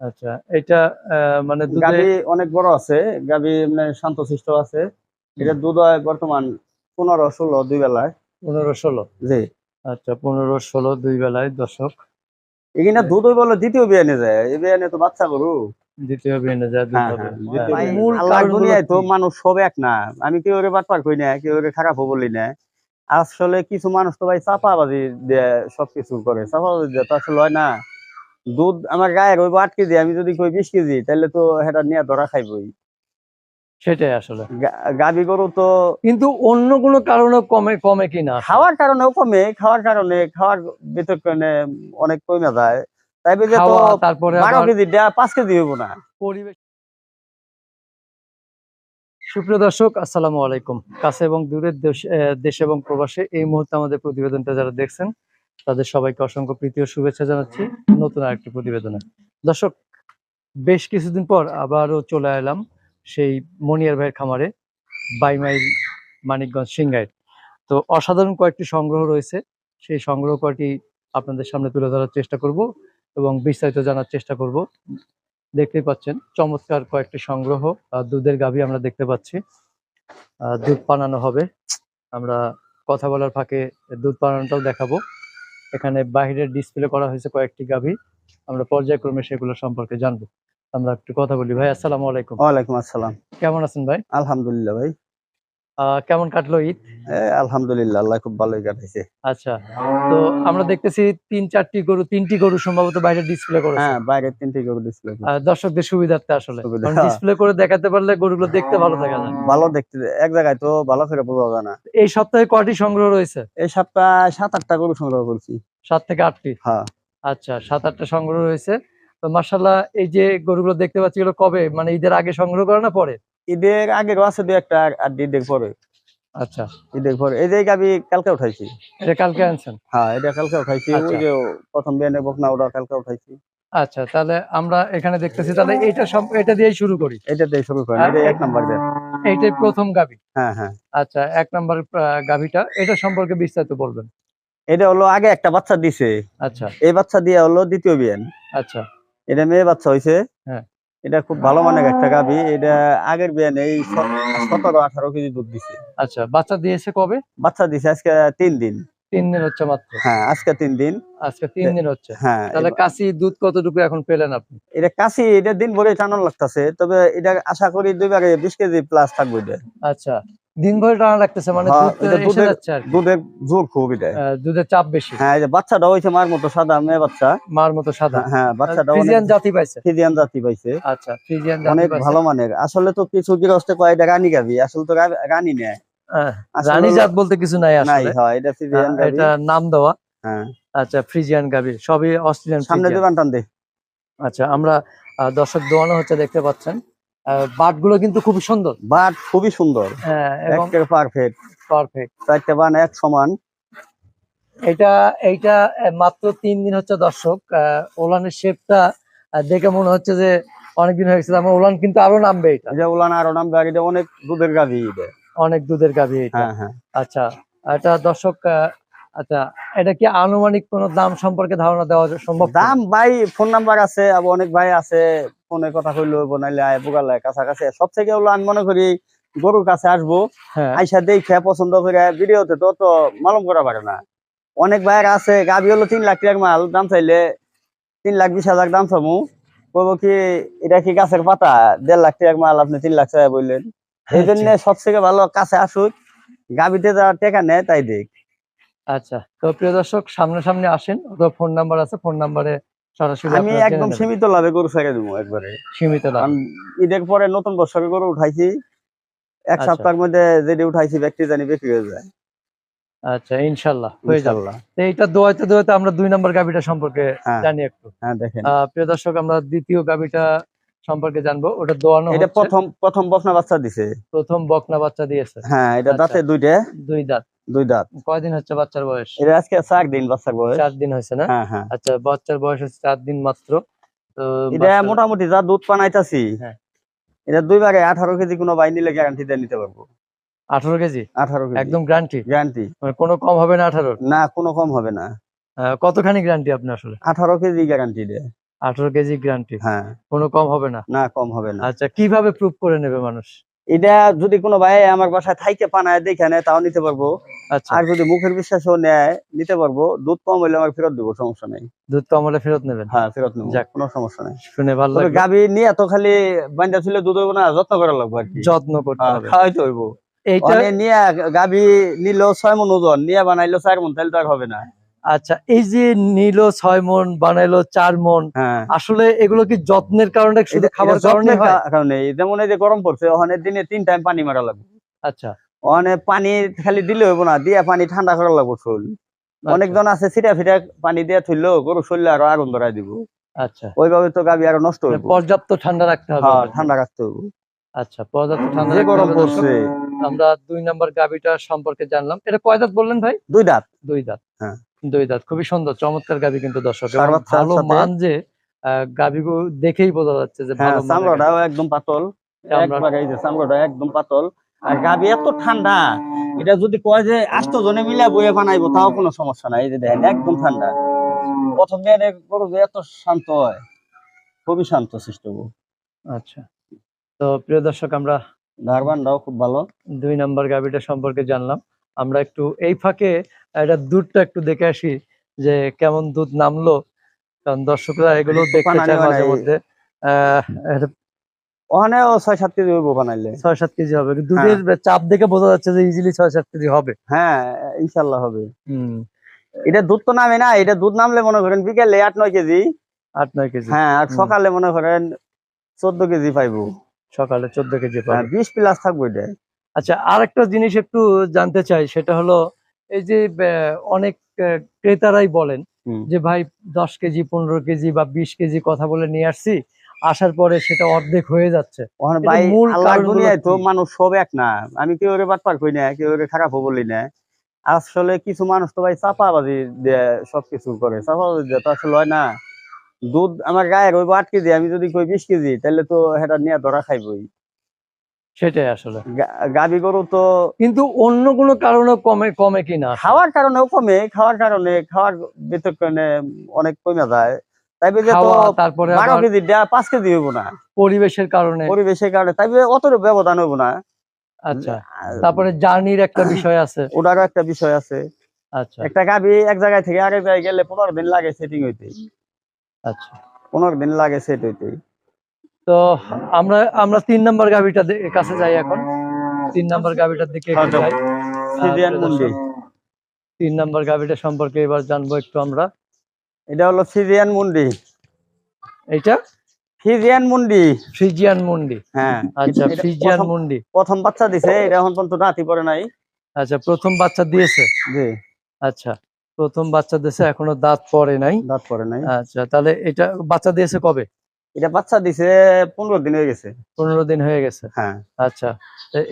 আচ্ছা এটা মানে গাবি অনেক বড় আছে গাবি মানে শান্তশিষ্ট আছে। এটা দুধ হয় বর্তমান পনেরো ষোলো দুই বেলায়। পনেরো ষোলো? জি। আচ্ছা পনেরো ষোলো দুই বেলায় এখানে দুধ বলে দ্বিতীয় বিয়ানে যায়। এই বিয়ানে তো বাচ্চা গরু। দ্বিতীয় যায় হ্যাঁ। হ্যাঁ, হ্যাঁ। মূল দুনিয়ায় তো মানুষ সব এক না। আমি কেউ ওরে বাটপার কই না কেউ ওরে খারাপও বলি না। আসলে কিছু মানুষ তো ভাই চাপাবাজি দিয়ে সবকিছু করে। চাপাবাজি দিয়ে তো আসলে হয় না। দুধ আমার গায়ে রইব আট কেজি আমি যদি কই বিশ কেজি তাহলে তো সেটা নিয়ে ধরা খাইবই। সেটাই আসলে। গা- গাভী গরু তো কিন্তু অন্য কোনো কারণে কমে কমে কিনা খাওয়ার কারণেও কমে খাওয়ার কারণে খাওয়ার ভিতর কারণে অনেক কমে যায়। তাই বলে তো তারপরে বারো কেজি পাঁচ কেজি হইব না। পরিবেশ সুপ্রিয় দর্শক আসসালামু আলাইকুম। কাছে এবং দূরের দেশ এবং প্রবাসে এই মুহূর্তে আমাদের প্রতিবেদনটা যারা দেখছেন তাদের সবাইকে অসংখ্য প্রীতি ও শুভেচ্ছা জানাচ্ছি নতুন আরেকটি প্রতিবেদনে। দর্শক, বেশ কিছুদিন পর আবারও চলে এলাম সেই মনিয়ার ভাইয়ের খামারে বাইমাইল মানিকগঞ্জ সিংগাইর তো অসাধারণ কয়েকটি সংগ্রহ রয়েছে, সেই সংগ্রহ কয়টি আপনাদের সামনে তুলে ধরার চেষ্টা করব এবং বিস্তারিত জানার চেষ্টা করব। দেখতেই পাচ্ছেন, চমৎকার কয়েকটি সংগ্রহ দুধের গাভী আমরা দেখতে পাচ্ছি। দুধ পানানো হবে। আমরা কথা বলার ফাঁকে দুধ পানানোটাও দেখাবো। এখানে বাহিরের ডিসপ্লে করা হয়েছে কয়েকটি গাভী। আমরা পর্যায়ক্রমে সেগুলো সম্পর্কে জানব। আমরা একটু কথা বলি। ভাই আসসালামু আলাইকুম। ওয়ালাইকুম আসসালাম। কেমন আছেন ভাই? আলহামদুলিল্লাহ ভাই। কেমন কাটলো ঈদ? আলহামদুলিল্লাহ আল্লাহ খুব ভালোই কাটাইছে। আচ্ছা তো আমরা দেখতেছি তিন চারটি গরু তিনটি গরু সম্ভবত বাইরে ডিসপ্লে করেছে। হ্যাঁ বাইরে তিনটি গরু ডিসপ্লে দর্শকদের সুবিধার্থে আসলে। ডিসপ্লে করে দেখাতে পারলে গরুগুলো দেখতে ভালো দেখা যায় ভালো দেখতে এক জায়গায় তো ভালো করে বোঝা যায় না। এই সপ্তাহে কয়টি সংগ্রহ রয়েছে? এই সপ্তাহে সাত আটটা গরু সংগ্রহ করছি। সাত থেকে আটটি? হ্যাঁ। আচ্ছা সাত আটটা সংগ্রহ রয়েছে। তো মার্শাল্লাহ এই যে গরুগুলো দেখতে পাচ্ছি এগুলো কবে? মানে ঈদের আগে সংগ্রহ করে না পরে? ঈদের আগেরও আছে দু একটা আর- ঈদের পরে। আচ্ছা। ঈদের পরে। এই যে গাবি কালকে উঠাইছি। এটা কালকে আনছেন? হ্যাঁ এটা কালকে উঠাইছি। আচ্ছা। ওই যে প্রথম বিয়ানে বকনা কালকে উঠাইছি। আচ্ছা তাহলে আমরা এখানে দেখতেছি তাহলে এটা সব এটা দিয়েই শুরু করি। এটা দিয়ে শুরু এটা এক নাম্বার এইটাই প্রথম হ্যাঁ হ্যাঁ। আচ্ছা এক নম্বর এটা সম্পর্কে বিস্তারিত বলবেন। এটা হলো আগে একটা বাচ্চা দিছে। আচ্ছা। এই বাচ্চা দিয়ে হলো দ্বিতীয় বিয়ান আচ্ছা। এটা মেয়ে বাচ্চা হয়েছে হ্যাঁ। এটা খুব ভালো মানের একটা গাভি। এটা আগের বিয়ানে এই সতেরো আঠারো কেজি দুধ দিছে। আচ্ছা বাচ্চা দিয়েছে কবে? বাচ্চা দিছে আজকে তিন দিন। তিন দিন হচ্ছে মাত্র? হ্যাঁ আজকে তিন দিন। আজকে তিন দিন হচ্ছে। হ্যাঁ তাহলে কাশি দুধ কতটুকু এখন পেলেন আপনি? এটা কাশি এটা দিন ভরে টানানো লাগতেছে তবে এটা আশা করি দুইবারে বিশ কেজি প্লাস থাকবে এটা। আচ্ছা দিন ভরে টানা লাগতেছে মানে হ্যাঁ, দুধের- জোর খুব এটা। আহ, দুধের চাপ বেশি। হ্যাঁ এই যে বাচ্চাটা হয়েছে মার মতো সাদা মেয়ে বাচ্চা। মার মতো সাদা। হ্যাঁ বাচ্চাটা ফ্রিজিয়ান জাতি পাইছে। ফিজিয়ান জাতি পাইছে। আচ্ছা ফ্রিজিয়ান জাতি অনেক ভালো মানের। আসলে তো কিছু গৃহস্থ কয় এটা রানী গাবি আসলে তো রানী নেয়। আহ, রানী জাত বলতে কিছু নাই নাই হয় এটা ফিজিয়ান আহ, গাবি এটা নাম দেওয়া। হ্যাঁ। আচ্ছা ফ্রিজিয়ান গাবি সবই অস্ট্রেলিয়ান সামনে দোকান টান দে। আচ্ছা আমরা দর্শক দোয়ানো হচ্ছে দেখতে পাচ্ছেন। বাটগুলো কিন্তু খুব সুন্দর। বাট খুবই সুন্দর। হ্যাঁ, পারফেক্ট পারফেক্ট চারটে বান এক সমান। এটা এইটা মাত্র তিন দিন হচ্ছে দর্শক। ওলানের শেপটা দেখে মনে হচ্ছে যে অনেকদিন হয়ে গেছে। আমার ওলান কিন্তু আরও নামবে এটা। এটা উলান আরও নাম এটা অনেক দুধের গাভি অনেক দুধের গাভী এটা। হ্যাঁ হ্যাঁ। আচ্ছা এটা দর্শক আহ, আচ্ছা এটা কি আনুমানিক কোন দাম সম্পর্কে ধারণা দেওয়া সম্ভব? দাম ভাই ফোন নাম্বার আছে আবার অনেক ভাই আছে। ফোনে কথা কইলো বনাইলে আয় বুগালে কাছাকাছি সব থেকে হলো আমি মনে করি গরুর কাছে আসব হ্যাঁ। আইসা দেখে পছন্দ করে ভিডিওতে তো তো মালুম করা পারে না। অনেক ভাইয়ের আছে গাভি হলো তিন লাখ টাকার মাল দাম চাইলে তিন লাখ বিশ হাজার দাম চামু। বলব কি এটা কি গাছের পাতা? দেড় লাখ টাকার মাল আপনি তিন লাখ টাকা বললেন এই জন্য সব থেকে ভালো কাছে আসুক গাভিতে যারা টেকা নেয় তাই দেখ। আচ্ছা তো প্রিয় দর্শক সামনাসামনি আসেন। অথবা ফোন নাম্বার আছে ফোন নাম্বারে আমি একদম সীমিত লাভে গরু ছেড়ে দেবো একবারে। সীমিত আমি ঈদের পরে নতুন বছরে গরু উঠাইছি। এক আচ্ছা। সপ্তাহের মধ্যে যেটি উঠাইছি ব্যক্তি জানি বিক্রি হয়ে যায়। আচ্ছা ইনশাল্লাহ হয়ে যাবে। এইটা দোয়াইতে দোয়াইতে আমরা দুই নম্বর গাভিটা সম্পর্কে হ্যাঁ। জানি একটু। হ্যাঁ দেখেন। প্রিয় দর্শক আমরা দ্বিতীয় গাভিটা সম্পর্কে জানব। ওটা দোয়ানো এটা প্রথম প্রথম বকনা বাচ্চা দিছে। প্রথম বকনা বাচ্চা দিয়েছে। হ্যাঁ এটা আচ্ছা। দাঁতে দুইটা। দুই দাঁত। দুই দাঁত। কয়দিন হচ্ছে বাচ্চার বয়স? এটা আজকে চার দিন বাচ্চার বয়স। চার দিন হয়েছে না? হ্যাঁ হ্যাঁ। আচ্ছা বাচ্চার বয়স হচ্ছে চার দিন মাত্র। তো এটা মোটামুটি যা দুধ পানাইতাছি হ্যাঁ। এটা দুই ভাগে আঠারো কেজি কোনো বাই নিলে গ্যারান্টি দিয়ে নিতে পারব। আঠারো কেজি? আঠারো একদম গ্যারান্টি গ্যারান্টি মানে কোনো কম হবে না আঠারো না কোনো কম হবে না। কতখানি গ্যারান্টি আপনি আসলে? আঠারো কেজি গ্যারান্টি দেয়। আঠারো কেজি গ্যারান্টি হ্যাঁ। কোনো কম হবে না? না কম হবে না। আচ্ছা কীভাবে প্রুফ করে নেবে মানুষ? এটা যদি কোনো ভাই আমার বাসায় থাইকে পানায় দেখে নেয় তাও নিতে পারব। আচ্ছা। আর যদি মুখের বিশ্বাসও নেয় নিতে পারব। দুধ কম হইলে আমার ফেরত দেবো সমস্যা নেই। দুধ কম হলে ফেরত নেবেন? হ্যাঁ ফেরত নেব যাক। কোনো সমস্যা নেই। শুনে ভালো লাগল। গাবি নিয়ে তো খালি বান্ধা ছিল দুধ হইব না যত্ন করা লাগবে আর কি। যত্ন করতে হ্যাঁ, হবে। খাওয়াইতে হইব। এইটা নিয়ে গাবি নিলেও ছয় মন ওজন নিয়ে বানাইলো চার মন তাহলে তো আর হবে না। আচ্ছা এই যে নিলো ছয় মন বানাইলো চার মন হ্যাঁ। আসলে এগুলো কি যত্নের কারণে শুধু খাবার কারণে কারণে। যেমন এই যে গরম পড়ছে ওখানে দিনে তিন টাইম পানি মারা লাগবে। আচ্ছা। ওখানে পানি খালি দিলে হইব না দিয়ে পানি ঠান্ডা করা লাগবে শরীর অনেকজন আছে ছিটা ফিটা পানি দিয়ে থইলো গরু শরীরে আরও আগুন ধরাই দিব। আচ্ছা। ওইভাবে তো গাবি আরও নষ্ট হবে পর্যাপ্ত ঠান্ডা রাখতে হবে হ্যাঁ ঠান্ডা রাখতে হবে আচ্ছা পর্যাপ্ত ঠান্ডা গরম পড়ছে। আমরা দুই নাম্বার গাবিটা সম্পর্কে জানলাম। এটা কয় দাঁত বললেন ভাই? দুই দাঁত। দুই দাঁত। হ্যাঁ। দুই দাঁত খুবই সুন্দর চমৎকার গাবি কিন্তু দর্শক ভালো মান যে গাবিগুলো দেখেই বোঝা যাচ্ছে যে হ্যাঁ চামড়াটাও একদম পাতল চামড়াটা একদম পাতল। আর গাবি এত ঠান্ডা এটা যদি কয় যে আষ্ট জনে মিলে বইয়ে বানাইবো তাও কোনো সমস্যা নাই। এই যে দেখেন একদম ঠান্ডা। প্রথম দিন গরু যে এত শান্ত হয় খুবই শান্ত সৃষ্ট আচ্ছা। তো প্রিয় দর্শক আমরা ধারবানটাও খুব ভালো। দুই নাম্বার গাবিটা সম্পর্কে জানলাম। আমরা একটু এই ফাঁকে এটা দুধটা একটু দেখে আসি যে কেমন দুধ নামলো। কারণ দর্শকরা এগুলো দেখতে চায় মাঝে মধ্যে। আহ, এটা ছয় সাত কেজি বানাইলে। ছয় সাত কেজি হবে। দুধের চাপ দেখে বোঝা যাচ্ছে যে ইজিলি ছয় সাত কেজি হবে। হ্যাঁ ইনশাল্লাহ হবে। হুম। এটা দুধ তো নামে না এটা দুধ নামলে মনে করেন বিকেলে আট নয় কেজি। আট নয় কেজি। হ্যাঁ আর সকালে মনে করেন চোদ্দ কেজি পাইবো। সকালে চোদ্দ কেজি হ্যাঁ পাবে বিশ প্লাস থাকব এটা। আচ্ছা আর একটা জিনিস একটু জানতে চাই সেটা হলো এই যে অনেক ক্রেতারাই বলেন যে ভাই দশ কেজি পনেরো কেজি বা বিশ কেজি কথা বলে নিয়ে আসছি আসার পরে সেটা অর্ধেক হয়ে যাচ্ছে। তো মানুষ সব এক না। আমি কেউ ওরে বাটপার কই না কেউ ওরে খারাপ বলি না। আসলে কিছু মানুষ তো ভাই চাপাবাজি সবকিছু করে। চাপাবাজি দিয়ে তো আসলে হয় না। দুধ আমার গায়ে রইব আট কেজি আমি যদি কই বিশ কেজি তাহলে তো সেটা নিয়ে ধরা খাইবই। সেটাই আসলে। গাবি গরু তো কিন্তু অন্য কোনো কারণে কমে কমে কিনা খাওয়ার কারণেও কমে খাওয়ার কারণে খাওয়ার ভিতর কারণে অনেক কমে যায়। তাই বলে তো তারপরে বারো কেজি পাঁচ কেজি হইব না। পরিবেশের কারণে। পরিবেশের কারণে অত ব্যবধান হইব না। আচ্ছা তারপরে জার্নির একটা বিষয় আছে। ওটারও একটা বিষয় আছে। আচ্ছা। একটা গাবি এক জায়গায় থেকে আরেক জায়গায় গেলে পনেরো দিন লাগে সেটিং হইতে। আচ্ছা। পনেরো দিন লাগে সেট হইতে। তো আমরা আমরা তিন নম্বর গাবিটা কাছে যাই এখন। তিন নম্বর গাবিটার দিকে হ্যাঁ, ফিজিয়ান তিন নম্বর গাবিটা সম্পর্কে এবার জানব একটু আমরা। এটা হলো ফিজিয়ান মুন্ডি। এইটা? ফিজিয়ান মুন্ডি। ফ্রিজিয়ান মুন্ডি। হ্যাঁ। আচ্ছা এটা ফ্রিজিয়ান প্রথম- মুন্ডি। প্রথম বাচ্চা দিছে এটা এখন পর্যন্ত রাতি পরে নাই। আচ্ছা প্রথম বাচ্চা দিয়েছে? জি। আচ্ছা প্রথম বাচ্চা দিয়েছে এখনও দাঁত পড়ে নাই। রাত পরে নাই। আচ্ছা তাহলে এটা বাচ্চা দিয়েছে কবে? এটা বাচ্চা দিছে পনেরো দিন হয়ে গেছে। পনেরো দিন হয়ে গেছে। হ্যাঁ। আচ্ছা।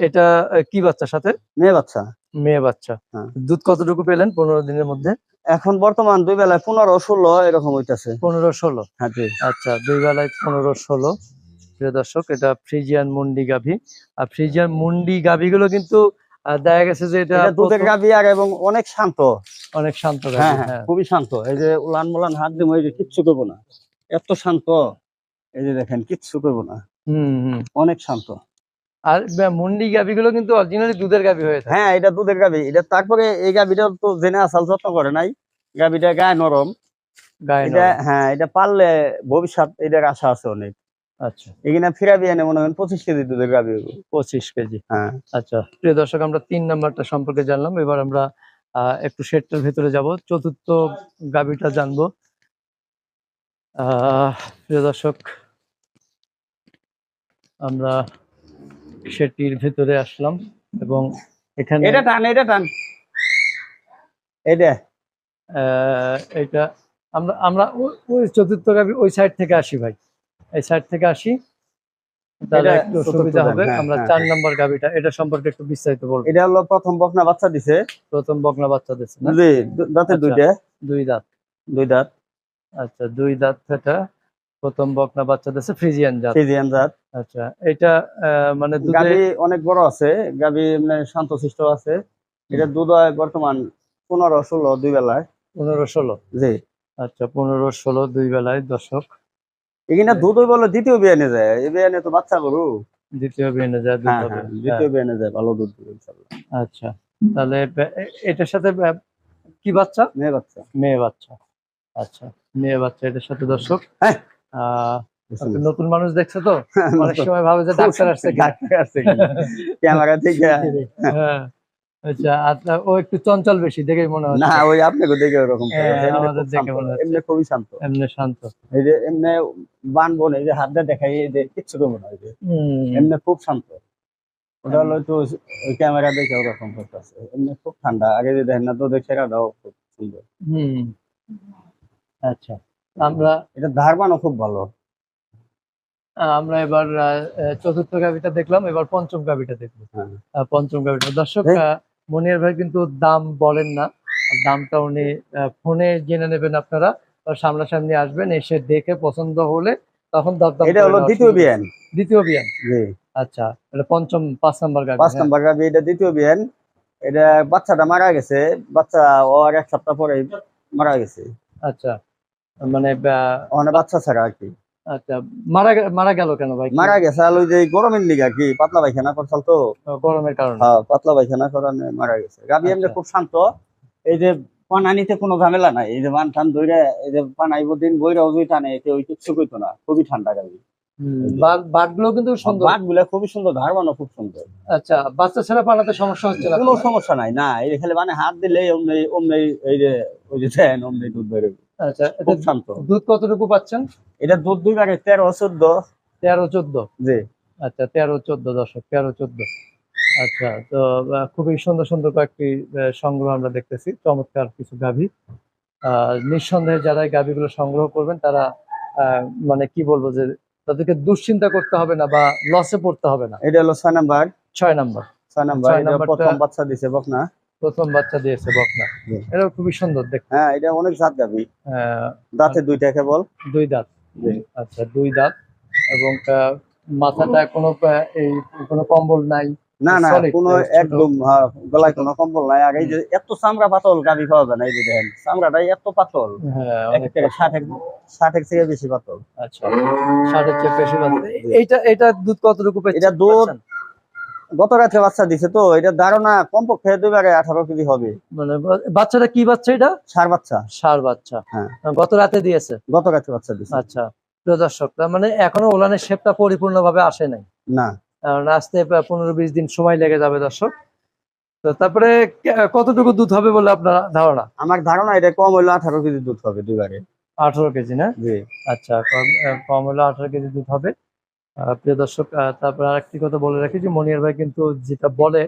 এটা কি বাচ্চার সাথে? মেয়ে বাচ্চা। মেয়ে বাচ্চা। হ্যাঁ। দুধ কতটুকু পেলেন পনেরো দিনের মধ্যে? এখন বর্তমান দুই বেলায় পনেরো ষোলো এরকম হইতেছে। পনেরো ষোলো। হ্যাঁ আচ্ছা দুই বেলায় পনেরো ষোলো। প্রিয় দর্শক এটা ফ্রিজিয়ান মুন্ডি গাভি। আর ফ্রিজিয়ান মুন্ডি গাভিগুলো কিন্তু দেখা গেছে যে এটা দুধের গাবি আর এবং অনেক শান্ত। অনেক শান্ত হ্যাঁ হ্যাঁ হ্যাঁ। খুবই শান্ত। এই যে উলান মুলান হাত দিয়ে এই যে কিচ্ছু করব না। এত শান্ত। এই যে দেখেন কিচ্ছু করব না। হুম হুম। অনেক শান্ত। আর মুন্ডি গাভিগুলো কিন্তু অরিজিনালি দুধের গাভি হয়ে থাকে। হ্যাঁ এটা দুধের গাবি এটা তারপরে এই গাবিটা তো জেনে আসাল যত্ন করে নাই। গাবিটা গায়ে নরম। এটা হ্যাঁ এটা পারলে ভবিষ্যৎ এটার আশা আছে অনেক। আচ্ছা। এখানে ফিরাবি এনে মনে হয় পঁচিশ কেজি দুধের গাবি পঁচিশ কেজি। হ্যাঁ। আচ্ছা প্রিয় দর্শক আমরা তিন নাম্বারটা সম্পর্কে জানলাম। এবার আমরা আহ, একটু ভেতরে যাব। চতুর্থ গাবিটা জানব। আহ, প্রিয় দর্শক আমরা সেটির ভেতরে আসলাম এবং এখানে এটা টান এটা টান। এটা? আহ, এটা আমরা আমরা ওই চতুর্থ গাবি ওই সাইড থেকে আসি ভাই। এই সাইড থেকে আসি তাহলে একটু সুবিধা হবে। হ্যাঁ, আমরা হ্যাঁ, চার নাম্বার গাবিটা এটা সম্পর্কে একটু বিস্তারিত বলব এটা হলো প্রথম বকনা বাচ্চা দিছে। প্রথম বকনা বাচ্চা দিচ্ছে না? জি দাঁতে আচ্ছা। দুইটা। দুই দাঁত। দুই দাঁত। আচ্ছা দুই দাঁত এটা। প্রথম বকনা বাচ্চা দিচ্ছে ফ্রিজিয়ান জাত। ফিজিয়ান জাত। আচ্ছা এটা মানে গাবি অনেক বড় আছে গাবি মানে শান্তশিষ্ট আছে। এটা দুধ হয় বর্তমান পনেরো ষোলো দুই বেলায়। পনেরো ষোলো? জি। আচ্ছা পনেরো ষোলো দুই বেলায় দশক এখানে দুধ বলে দ্বিতীয় বিয়ানে যায়। এই বিয়ানে তো বাচ্চা গরু। দ্বিতীয় বিয়ানে যায় দুধ হ্যাঁ হবে। হ্যাঁ দ্বিতীয় বিয়ানে যায় ভালো দুধ দিবে ইনশাল্লাহ আচ্ছা তাহলে এটার সাথে কি বাচ্চা? মেয়ে বাচ্চা। মেয়ে বাচ্চা। আচ্ছা মেয়ে বাচ্চা এটার সাথে দর্শক। হ্যাঁ। নতুন মানুষ দেখছে তো? অনেক সময় ভাবে যে ডাক্তার আসছে। ডাক্তার আসছে ক্যামেরা থেকে হ্যাঁ। আচ্ছা আর ও একটু চঞ্চল বেশি দেখেই মনে না ওই আপনাকে দেখে ওরকম। হ্যাঁ, এমনি আমাদের দেখে মনে হচ্ছে। এমনি খুবই শান্ত। এমনি শান্ত। এই যে এমনি বানবো না এই যে হাত দিয়ে দেখাই এই যে কিচ্ছু করব না এই যে হুম, এমনি খুব শান্ত। ওটা হলো ওই ক্যামেরা দেখে ওরকম করতেছে। এমনি খুব ঠান্ডা। আগে যে দেখেন না তো দেখে দাও খুব সুন্দর। হুম। আচ্ছা। আমরা এটা ধারবানও খুব ভালো। আমরা এবার চতুর্থ গাভিটা দেখলাম এবার পঞ্চম গাভিটা দেখব। হ্যাঁ। পঞ্চম গাভিটা। দর্শক মনিয়ার ভাই কিন্তু দাম বলেন না। দামটা উনি ফোনে জেনে নেবেন আপনারা। সামনাসামনি আসবেন এসে দেখে পছন্দ হলে তখন দরদাম এটা হলো দ্বিতীয়। বিয়ান। দ্বিতীয় বিয়ান? জি। আচ্ছা এটা পঞ্চম পাঁচ নাম্বার গাভি পাঁচ হ্যাঁ। নাম্বার গাবি এটা দ্বিতীয় বিয়ান। এটা বাচ্চাটা মারা গেছে। বাচ্চা ওর এক সপ্তাহ পরে মারা গেছে। আচ্ছা মানে আহ, ওখানে বাচ্চা ছাড়া আর কি। আচ্ছা মারা মারা গেল কেন ভাই? মারা গেছে আর ওই যে গরমের লিগে আর কি পাতলা পায়খানা করছাল তো। গরমের কারণে। হ্যাঁ পাতলা পায়খানা মারা গেছে। গাবি এমনি আচ্ছা। খুব শান্ত। এই যে পানা নিতে কোনো ঝামেলা নাই। এই যে বান টান ধরে এই যে পানাইব দিন ওই টানে কেউ কিচ্ছু কইতো না। খুবই ঠান্ডা গাবি কিন্তু সুন্দর। বাটগুলা খুবই সুন্দর খুব সুন্দর। আচ্ছা বাচ্চা ছেলে পালাতে সমস্যা হচ্ছে না? কোনো সমস্যা নাই না। এই মানে হাত দিলে অমনি অমনি এই যে ওই যে দেন অমনি দুধ বেরোবে আচ্ছা খুব শান্ত। দুধ কতটুকু পাচ্ছেন? এটা দুধ দুই বারে তেরো চোদ্দ। তেরো চোদ্দ? জি। আচ্ছা তেরো চোদ্দ দশক তেরো চোদ্দ। আচ্ছা তো খুবই সুন্দর সুন্দর কয়েকটি সংগ্রহ আমরা দেখতেছি। চমৎকার কিছু গাভী। আহ, নিঃসন্দেহে যারা এই গাভীগুলো সংগ্রহ করবেন তারা আহ, মানে কি বলব যে তাদেরকে দুশ্চিন্তা করতে হবে না বা লসে পড়তে হবে না। এটা হলো ছয় নাম্বার। ছয় নাম্বার। ছয় নাম্বার প্রথম বাচ্চা দিছে বকনা। প্রথম বাচ্চা দিয়েছে বকনা। এটা খুবই সুন্দর দেখতে। হ্যাঁ এটা অনেক জাত গাবি দাঁতে দুইটা কেবল দুই দাঁত। আচ্ছা দুই দাঁত এবং মাথাটা কোনো এই কোনো কম্বল নাই। না না কোনো একদম হ্যাঁ, গলায় কোনো কম্বল নাই। আগে যে এত চামড়া পাতল গাবি পাওয়া যায় না এই যে দেখেন চামড়াটাই এত পাতল। হ্যাঁ অনেক একেবারে ষাটের ষাটের থেকে বেশি পাতল। আচ্ছা ষাটের চেয়ে বেশি বাচ্চা এইটা এটা দুধ কতটুকু এটা দুধ গত রাতে বাচ্চা দিছে তো এটা ধারণা কমপক্ষে দুইবারে আঠারো কেজি হবে। মানে বাচ্চাটা কি বাচ্চা এটা? সার বাচ্চা। সার বাচ্চা। হ্যাঁ। গত রাতে দিয়েছে? গত রাতে বাচ্চা দিছে। আচ্ছা প্রিয় দর্শক মানে এখনও ওলানের শেপটা পরিপূর্ণভাবে আসে নাই। না। আসতে পনেরো বিশ দিন সময় লেগে যাবে দর্শক। তো তারপরে কতটুকু দুধ হবে বলে আপনার ধারণা? আমার ধারণা এটা কম হইল আঠারো কেজি দুধ হবে দুইবারে আঠারো কেজি না? জি। আচ্ছা কম হলে আঠারো কেজি দুধ হবে। প্রিয় দর্শক তারপর আর একটি কথা বলে রাখি যে মনিয়ার ভাই কিন্তু যেটা বলে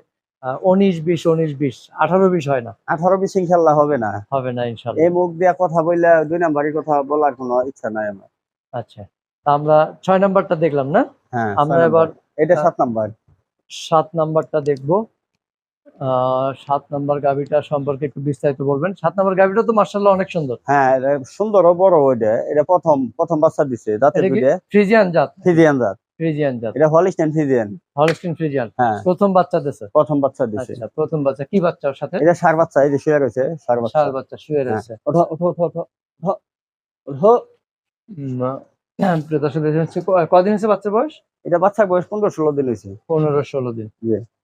উনিশ বিশ উনিশ বিশ আঠারো বিশ হয় না। আঠারো বিশ ইনশাল্লাহ হবে না। হবে না ইনশাল্লাহ। এই মুখ দিয়া কথা বললে দুই নাম্বারের কথা বলার কোনো ইচ্ছা নাই আমার। আচ্ছা তা আমরা ছয় নাম্বারটা দেখলাম না? হ্যাঁ আমরা এবার এটা সাত নাম্বার। সাত নাম্বারটা দেখব। সাত নাম্বার গাভিটা সম্পর্কে একটু বিস্তারিত বলবেন। সাত নাম্বার গাভিটা তো মার্শাল্লাহ অনেক সুন্দর। হ্যাঁ সুন্দর ও বড় ওইটা। এটা প্রথম প্রথম বাচ্চা দিছে দাঁতে দুইটা। ফ্রিজিয়ান জাত? ফিজিয়ান জাত। ফ্রিজিয়ান জাত। এটা হলিস্টেন ফিজিয়ান হলস্টিন ফ্রিজিয়ান। হ্যাঁ। প্রথম বাচ্চা দিছে? প্রথম বাচ্চা দিছে। আচ্ছা প্রথম বাচ্চা। কি বাচ্চা ওর সাথে? এটা সার বাচ্চা এই যে শুয়ে রয়েছে সার বাচ্চা। ষাঁড় বাচ্চা শুয়ে হ্যাঁ। রয়েছে। ওঠো ওঠো ওঠো ওঠো ওঠো ওঠো। দেখতে কদিন হচ্ছে বাচ্চার বয়স? এটা বাচ্চা বয়স পনেরো ষোলো দিন হয়েছে। পনেরো ষোলো দিন।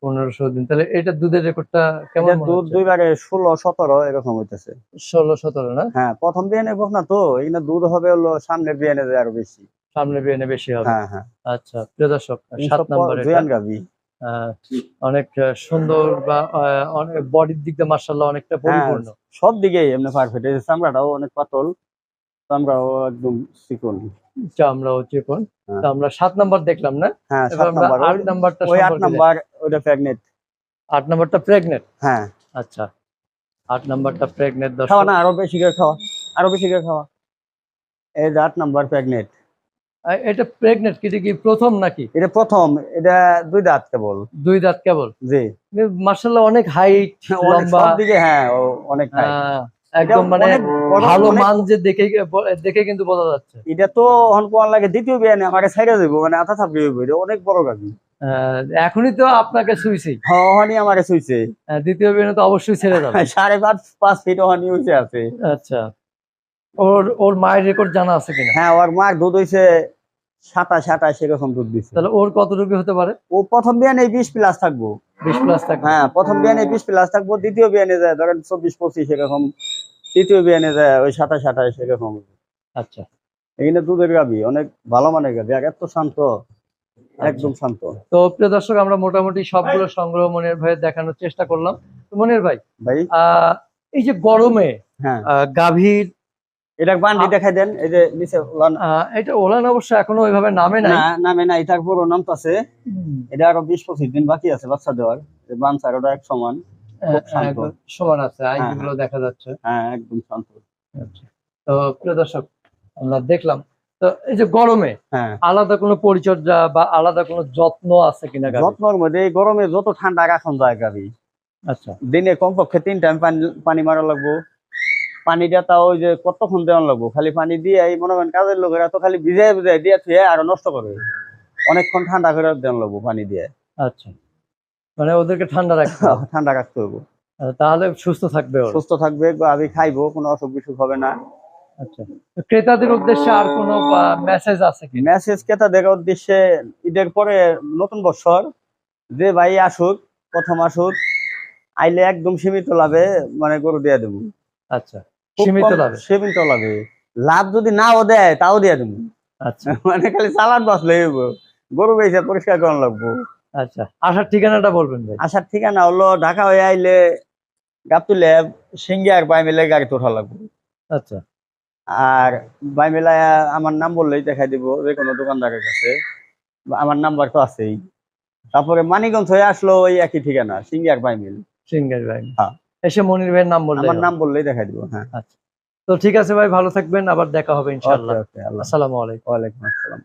পনেরো ষোলো দিন। তাহলে এটা দুধের রেকর্ডটা কেমন দুধ দুই দুইবারে ষোলো সতেরো এরকম হইতেছে। ষোলো সতেরো না? হ্যাঁ প্রথম বিয়ানে হোক না তো এখানে দুধ হবে হলো সামনে বিয়ানে আরও বেশি। সামনে বিয়ে বেশি হবে। হ্যাঁ হ্যাঁ। আচ্ছা প্রিয় দর্শক সাত নম্বর অনেক সুন্দর বা অনেক বডির দিক দিয়ে মার্শাল্লাহ অনেকটা পরিপূর্ণ। সব দিকেই এমনি পারফেক্ট চামড়াটাও অনেক পাতল চামড়াও একদম চিকন। চামড়াও চিকন হ্যাঁ। তো আমরা সাত নাম্বার দেখলাম না? হ্যাঁ সাত নাম্বার। আট নাম্বারটা ওই আট নাম্বার ওইটা প্রেগনেন্ট আট নাম্বারটা প্রেগনেন্ট হ্যাঁ। আচ্ছা। আট নাম্বারটা প্রেগনেন্ট খাওয়া দর্শক না আরও বেশি করে খাওয়া। আরও বেশি করে খাওয়া। এই যে আট নাম্বার প্রেগনেন্ট এটা প্রেগনেন্ট কি কি প্রথম নাকি? এটা প্রথম এটা দুই দাঁত কেবল। দুই দাঁত কেবল? জি। মার্শাল্লাহ অনেক হাইট লম্বা। দিকে হ্যাঁ অনেক high। একদম মানে ভালো অনেক- মান যে দেখে দেখে কিন্তু বোঝা যাচ্ছে। এটা তো হন কোয়ান লাগে দ্বিতীয় বিয়ানে আমাকে ছাইড়া যাব মানে থাপড়ি হইব অনেক বড় আহ, এখনই তো আপনাকে শুইছি হনি আমাকে শুইছে আহ, দ্বিতীয় বিয়ে তো অবশ্যই ছেড়ে যাবে সাড়ে পাঁচ পাঁচ ফিট হনি হইছে আছে। আচ্ছা। ওর ওর মায়ের রেকর্ড জানা আছে কিনা? হ্যাঁ ওর মার দুধ হইছে সাতাশ আঠাশ এরকম দুধ দিচ্ছে তাহলে ওর কতটুকু হতে পারে? ও প্রথম বিয়ানে বিশ প্লাস থাকব। বিশ প্লাস থাকবে। হ্যাঁ প্রথম বিয়ানে বিশ প্লাস থাকব দ্বিতীয় বিয়ানে যায় ধরেন চব্বিশ পঁচিশ এরকম। তৃতীয় বিয়ানে যায় ওই সাতাশ আঠাশ এরকম আচ্ছা। এখানে দুধের গাবি অনেক ভালো মানের গাবি আর এত শান্ত একদম শান্ত। তো প্রিয় দর্শক আমরা মোটামুটি সবগুলো সংগ্রহ মনির ভাইয়ের দেখানোর চেষ্টা করলাম। তো মনির ভাই ভাই। এই যে গরমে হ্যাঁ। গাভীর এটা বান্ডি দেখাই দেন এই যে নিচে আহ, এটা ওলান অবশ্য এখনও ওইভাবে নামে না নামে তার পুরো নাম তো আছে এটা আরও বিশ পঁচিশ দিন বাকি আছে বাচ্চা দেওয়ার বানসার ওটা এক সমান। সমান আছে আই হ্যাঁ, গুলো দেখা যাচ্ছে। হ্যাঁ একদম শান্ত। আচ্ছা। তো প্রিয় দর্শক আমরা দেখলাম। তো এই যে গরমে হ্যাঁ। আলাদা কোনো পরিচর্যা বা আলাদা কোনো যত্ন আছে কিনা? যত্নর মধ্যে এই গরমে যত ঠান্ডা রাখন যায় গাবি আচ্ছা। দিনে কমপক্ষে তিন টাইম পানি পানি মারা লাগবো। পানিটা তাও ওই যে কতক্ষণ দেওয়া লাগবো? খালি পানি দিয়ে এই মনে করেন কাজের লোকেরা তো খালি ভিজাই ভিজাই দিয়ে থুয়ে আরও নষ্ট করে। অনেকক্ষণ ঠান্ডা করে দেওয়া লাগবো পানি দিয়ে। আচ্ছা। মানে ওদেরকে ঠান্ডা রাখতে। ঠান্ডা রাখতে হবে। তাহলে সুস্থ থাকবে সুস্থ থাকবে আমি খাইবো কোনো অসুখ বিসুখ হবে না। আচ্ছা ক্রেতাদের উদ্দেশ্যে আর কোনো মেসেজ আছে কি? মেসেজ ক্রেতাদের উদ্দেশ্যে ঈদের পরে নতুন বছর যে ভাই আসুক প্রথম আসুক আইলে একদম সীমিত লাভে মানে গরু দিয়ে দেবো। আচ্ছা সীমিত লাভে? সীমিত লাভে। লাভ যদি নাও দেয় তাও দিয়ে দেবো। আচ্ছা। মানে খালি চালান বাঁচলে গরু বেঁচে পরিষ্কার করা লাগবো। আচ্ছা আসার ঠিকানাটা বলবেন ভাই। আসার ঠিকানা হলো ঢাকা হয়ে আইলে গাবতুলে সিঙ্গি আর বাই মিলে গাড়ি তোঠা লাগবো। আচ্ছা। আর বাই মেলায় আমার নাম বললেই দেখাই দিব যে কোনো দোকানদারের কাছে। আমার নাম্বার তো আছেই। তারপরে মানিগঞ্জ হয়ে আসলো ওই একই ঠিকানা সিঙ্গিয়ার আর বাই মিল সিঙ্গার ভাই হ্যাঁ। এসে মনির ভাইয়ের নাম বললে আমার নাম বললেই দেখাই দিব হ্যাঁ। আচ্ছা। তো ঠিক আছে ভাই ভালো থাকবেন আবার দেখা হবে ইনশাআল্লাহ। আসসালামু আলাইকুম। ওয়ালাইকুম আসসালাম।